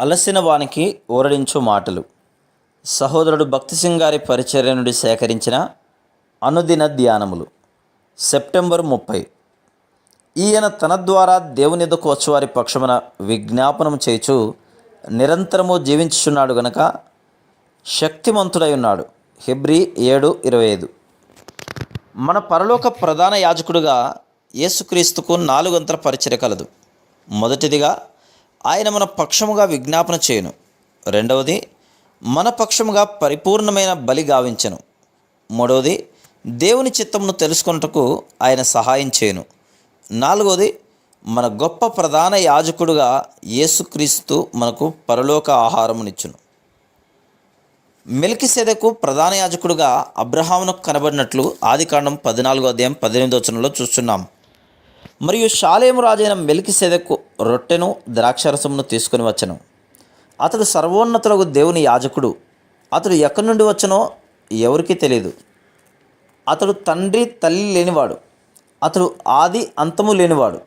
అలసిన వానికి ఊరడించు మాటలు. సహోదరుడు భక్తిసింగ్ గారి పరిచర్య నుండి సేకరించిన అనుదిన ధ్యానములు. సెప్టెంబర్ ముప్పై. ఈయన తన ద్వారా దేవుని వచ్చి వచ్చువారి పక్షమున విజ్ఞాపనం చేయుచు నిరంతరము జీవించుచున్నాడు గనక శక్తిమంతుడై ఉన్నాడు. హెబ్రి ఏడు ఇరవై ఐదు. మన పరలోక ప్రధాన యాజకుడుగా యేసుక్రీస్తుకు నాలుగంతర పరిచర్య కలదు. మొదటిదిగా ఆయన మన పక్షముగా విజ్ఞాపన చేయను. రెండవది మన పక్షముగా పరిపూర్ణమైన బలి గావించను. మూడవది దేవుని చిత్తమును తెలుసుకొనుటకు ఆయన సహాయం చేయను. నాలుగవది మన గొప్ప ప్రధాన యాజకుడుగా యేసుక్రీస్తు మనకు పరలోక ఆహారమునిచ్చును. మెల్కిసెదకు ప్రధాన యాజకుడుగా అబ్రహామునకు కనబడినట్లు ఆదికాండం పద్నాలుగో అధ్యాయం పద్దెనిమిదో వచనంలో చూస్తున్నాం. మరియు షాలేము రాజైన మెల్కిసెదకు రొట్టెను ద్రాక్షరసమును తీసుకుని వచ్చను. అతడు సర్వోన్నతులకు దేవుని యాజకుడు. అతడు ఎక్కడి నుండి వచ్చనో ఎవరికీ తెలియదు అతడు తండ్రి తల్లి లేనివాడు. అతడు ఆది అంతము లేనివాడు.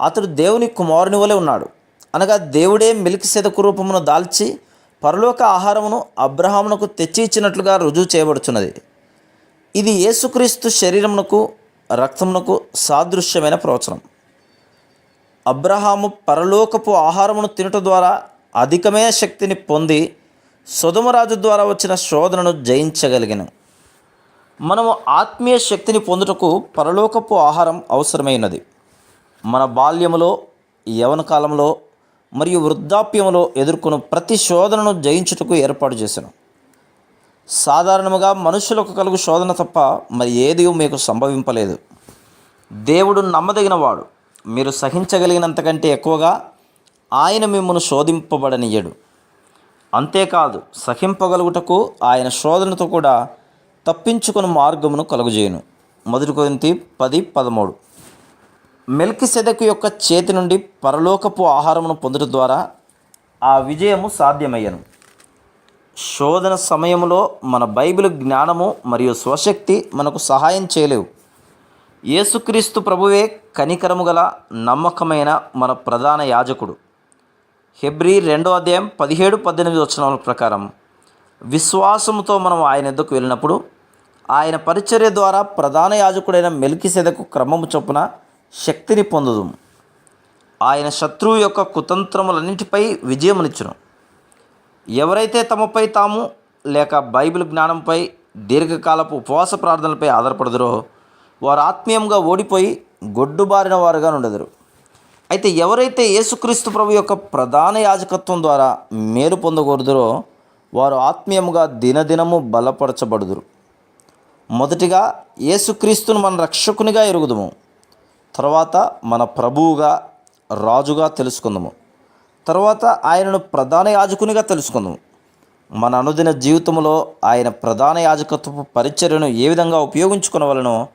అతడు దేవుని కుమారుని వలె ఉన్నాడు. అనగా దేవుడే మెలికిసెదకు రూపమును దాల్చి పరలోక ఆహారమును అబ్రహామునకు తెచ్చి ఇచ్చినట్లుగా రుజువు చేయబడుచున్నది. ఇది యేసుక్రీస్తు శరీరమునకు రక్తమునకు సాదృశ్యమైన ప్రవచనం. అబ్రహాము పరలోకపు ఆహారమును తినుట ద్వారా అధికమైన శక్తిని పొంది సుధమరాజు ద్వారా వచ్చిన శోధనను జయించగలిగిన. మనము ఆత్మీయ శక్తిని పొందుటకు పరలోకపు ఆహారం అవసరమైనది. మన బాల్యములో యవన కాలంలో మరియు వృద్ధాప్యములో ఎదుర్కొను ప్రతి శోధనను జయించుటకు ఏర్పాటు చేశాను సాధారణముగా మనుషులకు కలుగు శోధన తప్ప మరి ఏది మీకు సంభవింపలేదు. దేవుడు నమ్మదగినవాడు. మీరు సహించగలిగినంతకంటే ఎక్కువగా ఆయన మిమ్మల్ని శోధింపబడనియడు అంతేకాదు సహింపగలుగుటకు ఆయన శోధనతో కూడా తప్పించుకుని మార్గమును కలుగుజేయను. మొదటి కొంత పది పదమూడు. మెల్కి సెదకు యొక్క చేతి నుండి పరలోకపు ఆహారమును పొందడం ద్వారా ఆ విజయము సాధ్యమయ్యను. శోధన సమయంలో మన బైబిల్ జ్ఞానము మరియు స్వశక్తి మనకు సహాయం చేయలేవు. యేసుక్రీస్తు ప్రభువే కనికరము గల నమ్మకమైన మన ప్రధాన యాజకుడు. హెబ్రి రెండో అధ్యాయం పదిహేడు పద్దెనిమిది వచనముల ప్రకారం విశ్వాసముతో మనం ఆయన ఎద్దకు వెళ్ళినప్పుడు ఆయన పరిచర్య ద్వారా ప్రధాన యాజకుడైన మెలికిసెదకు క్రమము చొప్పున శక్తిని పొందుదు ఆయన శత్రువు యొక్క కుతంత్రములన్నింటిపై విజయమునిచ్చును. ఎవరైతే తమపై తాము లేక బైబిల్ జ్ఞానంపై దీర్ఘకాలపు ఉపవాస ప్రార్థనలపై ఆధారపడదురో వారు ఆత్మీయంగా ఓడిపోయి గొడ్డుబారిన వారుగా ఉండదురు అయితే ఎవరైతే యేసుక్రీస్తు ప్రభు యొక్క ప్రధాన యాజకత్వం ద్వారా మేలు పొందకూడదురో వారు ఆత్మీయముగా దినదినము బలపరచబడుదురు. మొదటిగా యేసుక్రీస్తును మన రక్షకునిగా ఎరుగుదుము. తర్వాత మన ప్రభువుగా రాజుగా తెలుసుకుందాము. తర్వాత ఆయనను ప్రధాన యాజకునిగా తెలుసుకుందాం. మన అనుదిన జీవితంలో ఆయన ప్రధాన యాజకత్వపు పరిచర్యను ఏ విధంగా ఉపయోగించుకునవలనో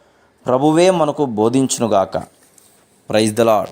ప్రభువే మనకు బోధించునుగాక. Praise the lord